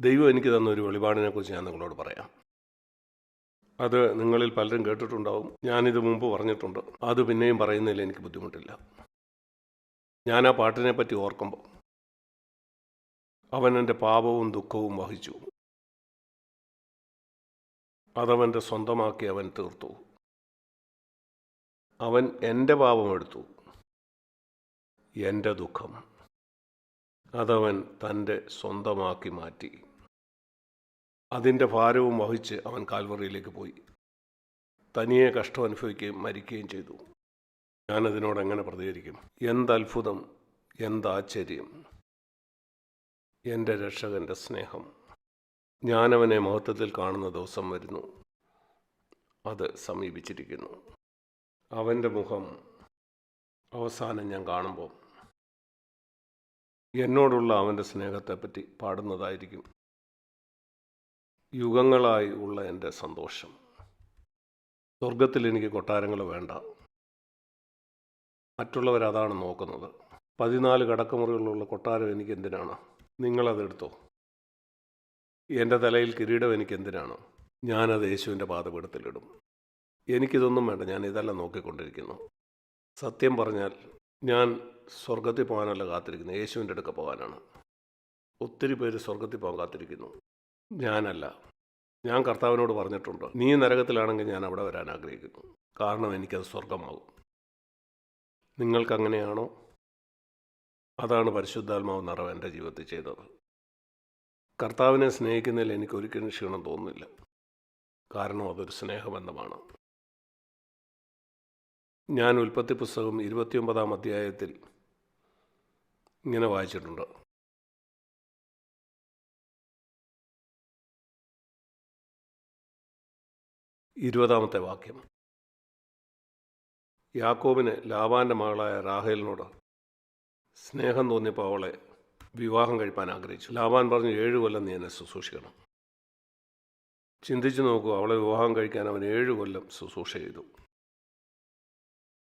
ദൈവം എനിക്ക് തന്ന ഒരു വെളിപാടിനെക്കുറിച്ച് ഞാൻ നിങ്ങളോട് പറയാം. അത് നിങ്ങളിൽ പലരും കേട്ടിട്ടുണ്ടാവും. ഞാനിത് മുമ്പ് പറഞ്ഞിട്ടുണ്ട്. അത് പിന്നെയും പറയുന്നതിൽ എനിക്ക് ബുദ്ധിമുട്ടില്ല. ഞാൻ ആ പാട്ടിനെ പറ്റി ഓർക്കുമ്പോൾ അവൻ എന്റെ പാപവും ദുഃഖവും വഹിച്ചു. അതവന്റെ സ്വന്തമാക്കി അവൻ തീർത്തു. അവൻ എന്റെ പാപം എടുത്തു. എന്റെ ദുഃഖം അതവൻ തന്റെ സ്വന്തമാക്കി മാറ്റി. അതിന്റെ ഭാരവും വഹിച്ച് അവൻ കാൽവറിയിലേക്ക് പോയി. തനിയെ കഷ്ടം അനുഭവിക്കുകയും മരിക്കുകയും ചെയ്തു. ഞാനതിനോട് എങ്ങനെ പ്രതികരിക്കും? എന്തത്ഭുതം എന്താശ്ചര്യം? എന്റെ രക്ഷകന്റെ സ്നേഹം. ഞാനവനെ മഹത്വത്തിൽ കാണുന്ന ദിവസം വരുന്നു. അത് സമീപിച്ചിരിക്കുന്നു. അവന്റെ മുഖം അവസാനം ഞാൻ കാണുമ്പോൾ എന്നോടുള്ള അവന്റെ സ്നേഹത്തെപ്പറ്റി പാടുന്നതായിരിക്കും. യുഗങ്ങളായി ഉള്ള എന്റെ സന്തോഷം. സ്വർഗത്തിൽ എനിക്ക് കൊട്ടാരങ്ങൾ വേണ്ട. മറ്റുള്ളവരതാണ് നോക്കുന്നത്. പതിനാല് കടക്കമുറികളുള്ള കൊട്ടാരം എനിക്ക് എന്തിനാണ്? നിങ്ങളതെടുത്തോ? എന്റെ തലയിൽ കിരീടം എനിക്ക് എന്തിനാണ്? ഞാനത് യേശുവിന്റെ പാതപീഠത്തിലിടും എനിക്കിതൊന്നും വേണ്ട. ഞാൻ ഇതെല്ലാം നോക്കിക്കൊണ്ടിരിക്കുന്നു. സത്യം പറഞ്ഞാൽ ഞാൻ സ്വർഗത്തിൽ പോകാനല്ല കാത്തിരിക്കുന്നത്. യേശുവിന്റെ അടുക്ക പോകാനാണ്. ഒത്തിരി പേര് സ്വർഗത്തിൽ പോകാൻ കാത്തിരിക്കുന്നു. ഞാനല്ല. ഞാൻ കർത്താവിനോട് പറഞ്ഞിട്ടുണ്ട്. നീ നരകത്തിലാണെങ്കിൽ ഞാൻ അവിടെ വരാൻ ആഗ്രഹിക്കുന്നു. കാരണം എനിക്കത് സ്വർഗമാകും നിങ്ങൾക്കങ്ങനെയാണോ? അതാണ് പരിശുദ്ധാത്മാവ് നിറവ് എന്റെ ജീവിതത്തിൽ ചെയ്തത്. കർത്താവിനെ സ്നേഹിക്കുന്നതിൽ എനിക്ക് ഒരിക്കലും ക്ഷീണം തോന്നുന്നില്ല. കാരണം അതൊരു സ്നേഹബന്ധമാണ്. ഞാൻ ഉൽപ്പത്തി പുസ്തകം ഇരുപത്തിയൊമ്പതാം അധ്യായത്തിൽ ഇങ്ങനെ വായിച്ചിട്ടുണ്ട്. ഇരുപതാമത്തെ വാക്യം. യാക്കോബിന് ലാവാന്റെ മകളായ റാഹേലിനോട് സ്നേഹം തോന്നിയപ്പോൾ അവളെ വിവാഹം കഴിപ്പാൻ ആഗ്രഹിച്ചു. ലാവാൻ പറഞ്ഞു ഏഴ് കൊല്ലം നീ എന്നെ ശുശ്രൂഷിക്കണം. ചിന്തിച്ചു നോക്കൂ അവളെ വിവാഹം കഴിക്കാൻ അവൻ ഏഴ് കൊല്ലം ശുശ്രൂഷ ചെയ്തു.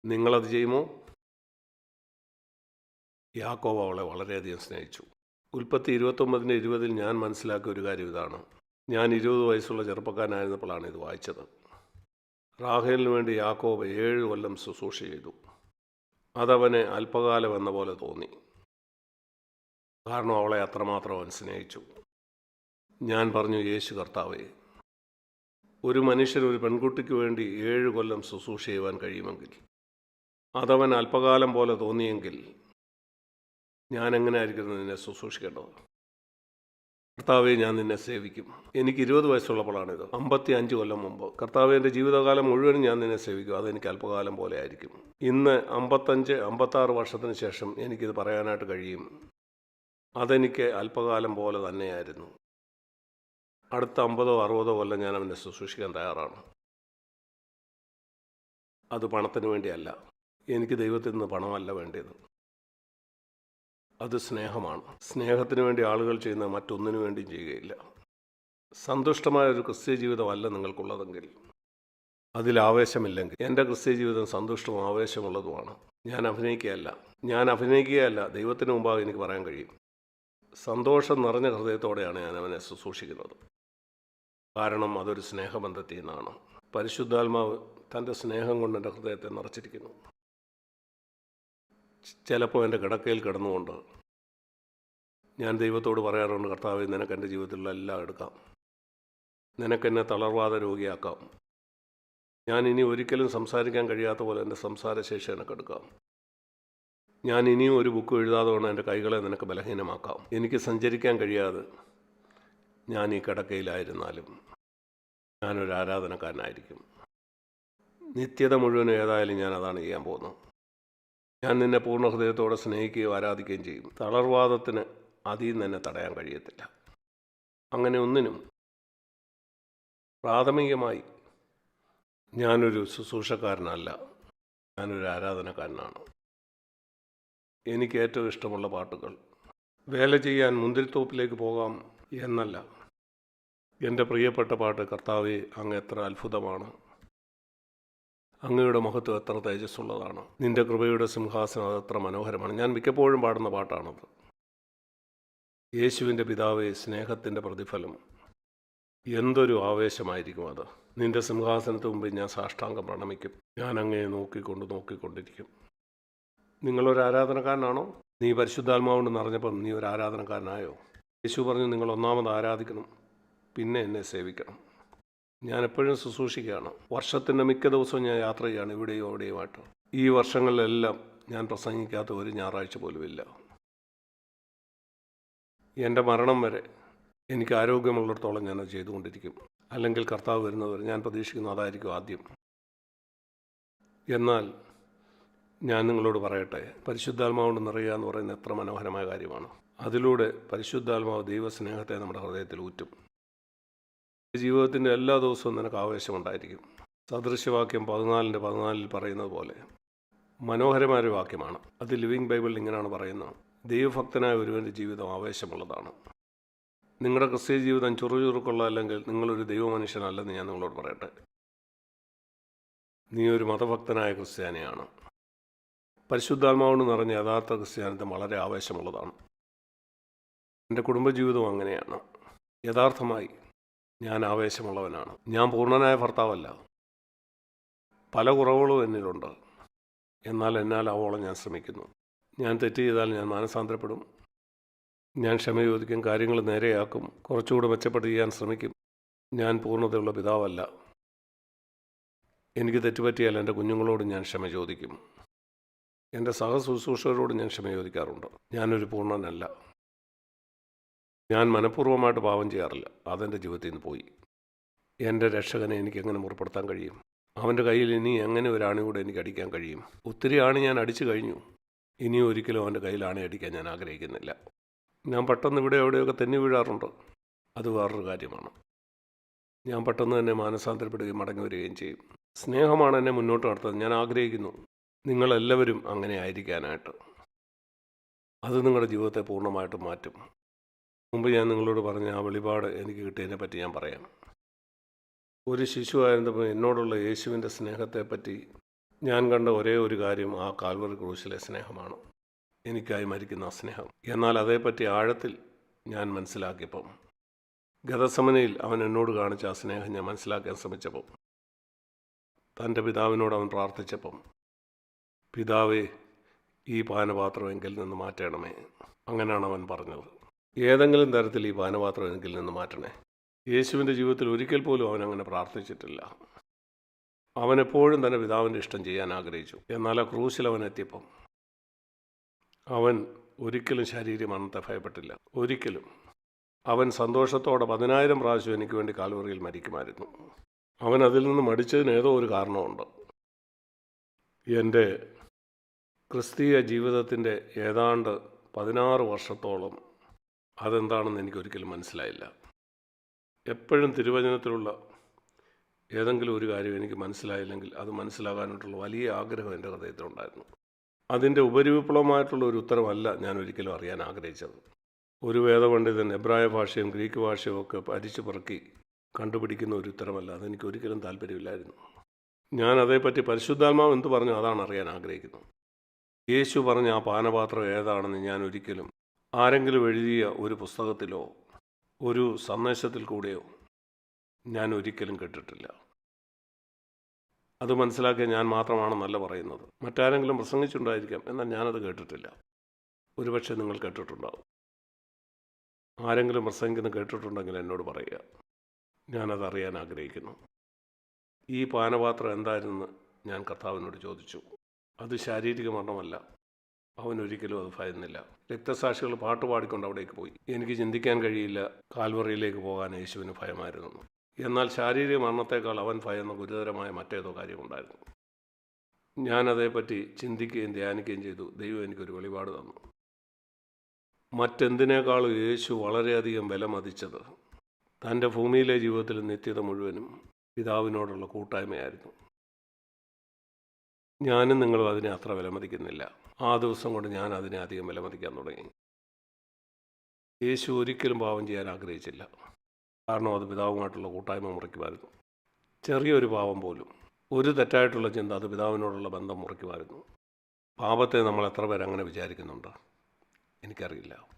നിങ്ങളത് ചെയ്യുമോ? യാക്കോബ് അവളെ വളരെയധികം സ്നേഹിച്ചു. ഉൽപ്പത്തി ഇരുപത്തൊമ്പതിന്റെ ഇരുപതിൽ ഞാൻ മനസ്സിലാക്കിയ ഒരു കാര്യം ഇതാണ്. ഞാൻ ഇരുപത് വയസ്സുള്ള ചെറുപ്പക്കാരനായിരുന്നപ്പോഴാണ് ഇത് വായിച്ചത്. റാഹേലിന് വേണ്ടി യാക്കോബ് ഏഴ് കൊല്ലം ശുശ്രൂഷ ചെയ്തു. അതവനെ അല്പകാലം എന്ന പോലെ തോന്നി. കാരണം അവളെ അത്രമാത്രം അവൻ സ്നേഹിച്ചു. ഞാൻ പറഞ്ഞു യേശു കർത്താവേ ഒരു മനുഷ്യൻ ഒരു പെൺകുട്ടിക്ക് വേണ്ടി ഏഴ് കൊല്ലം ശുശ്രൂഷ ചെയ്യുവാൻ കഴിയുമെങ്കിൽ അതവൻ അല്പകാലം പോലെ തോന്നിയെങ്കിൽ ഞാൻ എങ്ങനെ ആയിരിക്കുന്നു നിന്നെ ശുശ്രൂഷിക്കേണ്ടത്? കർത്താവെ ഞാൻ നിന്നെ സേവിക്കും. എനിക്ക് ഇരുപത് വയസ്സുള്ളപ്പോഴാണിത്. അമ്പത്തി അഞ്ച് കൊല്ലം മുമ്പ്. കർത്താവ് എന്റെ ജീവിതകാലം മുഴുവനും ഞാൻ നിന്നെ സേവിക്കും. അതെനിക്ക് അല്പകാലം പോലെ ആയിരിക്കും. ഇന്ന് അമ്പത്തഞ്ച് അമ്പത്താറ് വർഷത്തിന് ശേഷം എനിക്കിത് പറയാനായിട്ട് കഴിയും. അതെനിക്ക് അല്പകാലം പോലെ തന്നെയായിരുന്നു. അടുത്ത അമ്പതോ അറുപതോ കൊല്ലം ഞാൻ അവനെ ശുശ്രൂഷിക്കാൻ തയ്യാറാണ്. അത് പണത്തിന് വേണ്ടിയല്ല. എനിക്ക് ദൈവത്തിൽ നിന്ന് പണമല്ല വേണ്ടത് അത് സ്നേഹമാണ്. സ്നേഹത്തിന് വേണ്ടി ആളുകൾ ചെയ്യുന്ന മറ്റൊന്നിനു വേണ്ടിയും ചെയ്യുകയില്ല. സന്തുഷ്ടമായ ഒരു ക്രിസ്ത്യ ജീവിതമല്ല നിങ്ങൾക്കുള്ളതെങ്കിൽ. അതിൽ ആവേശമില്ലെങ്കിൽ. എന്റെ ക്രിസ്ത്യ ജീവിതം സന്തുഷ്ടവും ആവേശമുള്ളതുമാണ്. ഞാൻ അഭിനയിക്കുകയല്ല. ഞാൻ അഭിനയിക്കുകയല്ല. ദൈവത്തിന് മുമ്പാകെ എനിക്ക് പറയാൻ കഴിയും. സന്തോഷം നിറഞ്ഞ ഹൃദയത്തോടെയാണ് ഞാൻ അവനെ ശുശ്രൂഷിക്കുന്നത്. കാരണം അതൊരു സ്നേഹബന്ധത്തിൽ നിന്നാണ്. പരിശുദ്ധാത്മാവ് തന്റെ സ്നേഹം കൊണ്ട് എന്റെ ഹൃദയത്തെ നിറച്ചിരിക്കുന്നു. ചിലപ്പോൾ എന്റെ കിടക്കയിൽ കിടന്നുകൊണ്ട് ഞാൻ ദൈവത്തോട് പറയാറുണ്ട് കർത്താവ് നിനക്ക് എന്റെ ജീവിതത്തിലുള്ള എല്ലാം എടുക്കാം. നിനക്കെന്നെ തളർവാദ രോഗിയാക്കാം. ഞാൻ ഇനി ഒരിക്കലും സംസാരിക്കാൻ കഴിയാത്ത പോലെ എന്റെ സംസാരശേഷി എനിക്ക് എടുക്കാം. ഞാൻ ഇനിയും ഒരു ബുക്ക് എഴുതാതെ കൊണ്ട് എന്റെ കൈകളെ നിനക്ക് ബലഹീനമാക്കാം. എനിക്ക് സഞ്ചരിക്കാൻ കഴിയാതെ ഞാൻ ഈ കിടക്കയിലായിരുന്നാലും ഞാനൊരു ആരാധനക്കാരനായിരിക്കും. നിത്യത മുഴുവനും ഏതായാലും ഞാൻ അതാണ് ചെയ്യാൻ പോകുന്നത്. ഞാൻ നിന്നെ പൂർണ ഹൃദയത്തോടെ സ്നേഹിക്കുകയും ആരാധിക്കുകയും ചെയ്യും തളർവാദത്തിന് അതിൽ നിന്ന് തടയാൻ കഴിയത്തില്ല. അങ്ങനെ ഒന്നിനും പ്രാഥമികമായി ഞാനൊരു ശുശ്രൂഷക്കാരനല്ല. ഞാനൊരു ആരാധനക്കാരനാണ്. എനിക്ക് ഏറ്റവും ഇഷ്ടമുള്ള പാട്ടുകൾ വേല ചെയ്യാൻ മുന്തിരിത്തോപ്പിലേക്ക് പോകാം എന്നല്ല. എന്റെ പ്രിയപ്പെട്ട പാട്ട് കർത്താവെ അങ്ങ് എത്ര അത്ഭുതമാണ്. അങ്ങയുടെ മഹത്വം എത്ര തേജസ്സുള്ളതാണ്. നിന്റെ കൃപയുടെ സിംഹാസനം അത് എത്ര മനോഹരമാണ്. ഞാൻ മിക്കപ്പോഴും പാടുന്ന പാട്ടാണത്. യേശുവിന്റെ പിതാവെ സ്നേഹത്തിന്റെ പ്രതിഫലം. എന്തൊരു ആവേശമായിരിക്കും അത്. നിന്റെ സിംഹാസനത്തിന് മുമ്പിൽ ഞാൻ സാഷ്ടാംഗം പ്രണമിക്കും. ഞാൻ അങ്ങയെ നോക്കിക്കൊണ്ട് നോക്കിക്കൊണ്ടിരിക്കും. നിങ്ങളൊരു ആരാധനക്കാരനാണോ? നീ പരിശുദ്ധാത്മാവുകൊണ്ട് നിറഞ്ഞപ്പം നീ ഒരു ആരാധനക്കാരനായോ? യേശു പറഞ്ഞു നിങ്ങൾ ഒന്നാമത് ആരാധിക്കണം പിന്നെ എന്നെ സേവിക്കണം. ഞാൻ എപ്പോഴും ശുശ്രൂഷിക്കുകയാണ്. വർഷത്തിന്റെ മിക്ക ദിവസവും ഞാൻ യാത്ര ചെയ്യുകയാണ് ഇവിടെയും അവിടെയുമായിട്ട്. ഈ വർഷങ്ങളിലെല്ലാം ഞാൻ പ്രസംഗിക്കാത്ത ഒരു ഞായറാഴ്ച പോലുമില്ല എന്റെ മരണം വരെ എനിക്ക് ആരോഗ്യമുള്ളിടത്തോളം ഞാൻ ഞാനത് ചെയ്തുകൊണ്ടിരിക്കും. അല്ലെങ്കിൽ കർത്താവ് വരുന്നവർ ഞാൻ പ്രതീക്ഷിക്കുന്നു അതായിരിക്കും ആദ്യം. എന്നാൽ ഞാൻ നിങ്ങളോട് പറയട്ടെ പരിശുദ്ധാത്മാവോട് നിറയുക എന്ന് പറയുന്നത് എത്ര മനോഹരമായ കാര്യമാണ്. അതിലൂടെ പരിശുദ്ധാത്മാവ് ദൈവസ്നേഹത്തെ നമ്മുടെ ഹൃദയത്തിൽ ഊറ്റും. ജീവിതത്തിന്റെ എല്ലാ ദിവസവും നിനക്ക് ആവേശമുണ്ടായിരിക്കും. സദൃശ്യവാക്യം പതിനാലിന്റെ പതിനാലിൽ പറയുന്നത് പോലെ മനോഹരമായൊരു വാക്യമാണ്. അത് ലിവിങ് ബൈബിളിൽ ഇങ്ങനെയാണ് പറയുന്നത്. ദൈവഭക്തനായ ഒരുവന്റെ ജീവിതം ആവേശമുള്ളതാണ്. നിങ്ങളുടെ ക്രിസ്ത്യ ജീവിതം ചുറുചുറുക്കുള്ള അല്ലെങ്കിൽ നിങ്ങളൊരു ദൈവമനുഷ്യനല്ലെന്ന് ഞാൻ നിങ്ങളോട് പറയട്ടെ. നീ ഒരു മതഭക്തനായ ക്രിസ്ത്യാനിയാണ്. പരിശുദ്ധാത്മാവോട് നിറഞ്ഞ യഥാർത്ഥ ക്രിസ്ത്യാനിത്വം വളരെ ആവേശമുള്ളതാണ്. എന്റെ കുടുംബജീവിതവും അങ്ങനെയാണ്. യഥാർത്ഥമായി ഞാൻ ആവേശമുള്ളവനാണ്. ഞാൻ പൂർണനായ ഭർത്താവല്ല. പല കുറവുകളും എന്നിലുണ്ട്. എന്നാൽ എന്നാൽ ആവോളം ഞാൻ ശ്രമിക്കുന്നു. ഞാൻ തെറ്റ് ചെയ്താൽ ഞാൻ മാനസാന്തരപ്പെടും. ഞാൻ ക്ഷമ ചോദിക്കും കാര്യങ്ങൾ നേരെയാക്കും കുറച്ചുകൂടെ മെച്ചപ്പെട്ട് ചെയ്യാൻ ശ്രമിക്കും. ഞാൻ പൂർണതയുള്ള പിതാവല്ല. എനിക്ക് തെറ്റുപറ്റിയാൽ എന്റെ കുഞ്ഞുങ്ങളോട് ഞാൻ ക്ഷമ ചോദിക്കും. എന്റെ സഹശുശ്രൂഷകരോട് ഞാൻ ക്ഷമ ചോദിക്കാറുണ്ട്. ഞാനൊരു പൂർണനല്ല. ഞാൻ മനഃപൂർവമായിട്ട് പാപം ചെയ്യാറില്ല. അതെന്റെ ജീവിതത്തിൽ നിന്ന് പോയി. എന്റെ രക്ഷകനെ എനിക്ക് എങ്ങനെ മുറിപ്പെടുത്താൻ കഴിയും? അവന്റെ കയ്യിൽ ഇനി എങ്ങനെ ഒരു ആണി കൂടെ എനിക്ക് അടിക്കാൻ കഴിയും? ഒത്തിരി ആണി ഞാൻ അടിച്ചു കഴിഞ്ഞു. ഇനി ഒരിക്കലും അവന്റെ കയ്യിൽ ആണി അടിക്കാൻ ഞാൻ ആഗ്രഹിക്കുന്നില്ല. ഞാൻ പെട്ടെന്ന് ഇവിടെ എവിടെയൊക്കെ തെന്നി വീഴാറുണ്ട്. അത് വേറൊരു കാര്യമാണ്. ഞാൻ പെട്ടെന്ന് തന്നെ മാനസാന്തരപ്പെടുകയും മടങ്ങി വരികയും ചെയ്യും. സ്നേഹമാണ് എന്നെ മുന്നോട്ട് നടത്തുന്നത്. ഞാൻ ആഗ്രഹിക്കുന്നു നിങ്ങളെല്ലാവരും അങ്ങനെ ആയിരിക്കാനായിട്ട്. അത് നിങ്ങളുടെ ജീവിതത്തെ പൂർണമായിട്ടും മാറ്റും. മുമ്പ് ഞാൻ നിങ്ങളോട് പറഞ്ഞ ആ വെളിപാട് എനിക്ക് കിട്ടിയതിനെ പറ്റി ഞാൻ പറയാം. ഒരു ശിശു ആയിരുന്നപ്പോൾ എന്നോടുള്ള യേശുവിന്റെ സ്നേഹത്തെപ്പറ്റി ഞാൻ കണ്ട ഒരേ ഒരു കാര്യം ആ കാൽവറി ക്രൂശിലെ സ്നേഹമാണ്. എനിക്കായി മരിക്കുന്ന സ്നേഹം. എന്നാൽ അതേപ്പറ്റി ആഴത്തിൽ ഞാൻ മനസ്സിലാക്കിയപ്പം ഗതസമനയിൽ അവൻ എന്നോട് കാണിച്ച ആ സ്നേഹം ഞാൻ മനസ്സിലാക്കാൻ ശ്രമിച്ചപ്പോൾ തന്റെ പിതാവിനോട് അവൻ പ്രാർത്ഥിച്ചപ്പം പിതാവേ ഈ പാനപാത്രം എങ്കിൽ നിന്ന് മാറ്റണമേ. അങ്ങനെയാണ് അവൻ പറഞ്ഞത്. ഏതെങ്കിലും തരത്തിൽ ഈ പാനപാത്രം എനിക്കിൽ നിന്ന് മാറ്റണേ. യേശുവിന്റെ ജീവിതത്തിൽ ഒരിക്കൽ പോലും അവൻ അങ്ങനെ പ്രാർത്ഥിച്ചിട്ടില്ല. അവൻ എപ്പോഴും പിതാവിന്റെ ഇഷ്ടം ചെയ്യാൻ ആഗ്രഹിച്ചു. എന്നാൽ ആ ക്രൂശിൽ അവൻ എത്തിയപ്പം അവൻ ഒരിക്കലും ശാരീരിക മരണത്തെ ഭയപ്പെട്ടില്ല. ഒരിക്കലും. അവൻ സന്തോഷത്തോടെ പതിനായിരം പ്രാവശ്യം എനിക്ക് വേണ്ടി കാലുവറിയിൽ മരിക്കുമായിരുന്നു. അവൻ അതിൽ നിന്ന് മടിച്ചതിന് ഏതോ ഒരു കാരണമുണ്ട്. എന്റെ ക്രിസ്തീയ ജീവിതത്തിന്റെ ഏതാണ്ട് പതിനാറ് വർഷത്തോളം അതെന്താണെന്ന് എനിക്കൊരിക്കലും മനസ്സിലായില്ല. എപ്പോഴും തിരുവചനത്തിലുള്ള ഏതെങ്കിലും ഒരു കാര്യം എനിക്ക് മനസ്സിലായില്ലെങ്കിൽ അത് മനസ്സിലാകാനായിട്ടുള്ള വലിയ ആഗ്രഹം എന്റെ ഹൃദയത്തിലുണ്ടായിരുന്നു. അതിന്റെ ഉപരിവിപ്ലവമായിട്ടുള്ള ഒരു ഉത്തരമല്ല ഞാൻ ഒരിക്കലും അറിയാൻ ആഗ്രഹിച്ചത്. ഒരു വേദപണ്ഡിതൻ എബ്രായ ഭാഷയും ഗ്രീക്ക് ഭാഷയും ഒക്കെ പരിച്ചു പറക്കി കണ്ടുപിടിക്കുന്ന ഒരു ഉത്തരമല്ല അതെനിക്ക് ഒരിക്കലും താല്പര്യമില്ലായിരുന്നു. ഞാൻ അതേപ്പറ്റി പരിശുദ്ധാത്മാവ് എന്ത് പറഞ്ഞു അതാണ് അറിയാൻ ആഗ്രഹിക്കുന്നത്. യേശു പറഞ്ഞ ആ പാനപാത്രം ഏതാണെന്ന് ഞാൻ ഒരിക്കലും ആരെങ്കിലും എഴുതിയ ഒരു പുസ്തകത്തിലോ ഒരു സന്ദേശത്തിൽ കൂടെയോ ഞാൻ ഒരിക്കലും കേട്ടിട്ടില്ല. അത് മനസ്സിലാക്കിയ ഞാൻ മാത്രമാണെന്നല്ല പറയുന്നത്. മറ്റാരെങ്കിലും പ്രസംഗിച്ചിട്ടുണ്ടായിരിക്കാം എന്നാൽ ഞാനത് കേട്ടിട്ടില്ല. ഒരുപക്ഷെ നിങ്ങൾ കേട്ടിട്ടുണ്ടാവും. ആരെങ്കിലും പ്രസംഗിക്കുന്ന കേട്ടിട്ടുണ്ടെങ്കിൽ എന്നോട് പറയുക. ഞാനത് അറിയാൻ ആഗ്രഹിക്കുന്നു. ഈ പാനപാത്രം എന്തായിരുന്നു ഞാൻ കർത്താവിനോട് ചോദിച്ചു. അത് ശാരീരിക മരണമല്ല അവൻ ഒരിക്കലും അത് ഭയന്നില്ല. രക്തസാക്ഷികൾ പാട്ട് പാടിക്കൊണ്ട് അവിടേക്ക് പോയി. എനിക്ക് ചിന്തിക്കാൻ കഴിയില്ല. കാൽവറിയിലേക്ക് പോകാൻ യേശുവിന് ഭയമായിരുന്നു. എന്നാൽ ശാരീരിക മരണത്തേക്കാൾ അവൻ ഭയന്ന ഗുരുതരമായ മറ്റേതോ കാര്യമുണ്ടായിരുന്നു. ഞാൻ അതേപ്പറ്റി ചിന്തിക്കുകയും ധ്യാനിക്കുകയും ചെയ്തു. ദൈവം എനിക്കൊരു വെളിപാട് തന്നു. മറ്റെന്തിനേക്കാളും യേശു വളരെയധികം വില മതിച്ചത് തന്റെ ഭൂമിയിലെ ജീവിതത്തിൽ നിത്യത മുഴുവനും പിതാവിനോടുള്ള കൂട്ടായ്മയായിരുന്നു. ഞാനും നിങ്ങളും അതിനെ അത്ര വിലമതിക്കുന്നില്ല. ആ ദിവസം കൊണ്ട് ഞാൻ അതിനെ അധികം വിലമതിക്കാൻ തുടങ്ങി. യേശു ഒരിക്കലും പാപം ചെയ്യാൻ ആഗ്രഹിച്ചില്ല. കാരണം അത് പിതാവുമായിട്ടുള്ള കൂട്ടായ്മ മുറിക്കുമായിരുന്നു. ചെറിയൊരു പാപം പോലും ഒരു തെറ്റായിട്ടുള്ള ചിന്ത അത് പിതാവിനോടുള്ള ബന്ധം മുറിക്കുമായിരുന്നു. പാപത്തെ നമ്മൾ എത്ര പേരങ്ങനെ വിചാരിക്കുന്നുണ്ട്? എനിക്കറിയില്ല.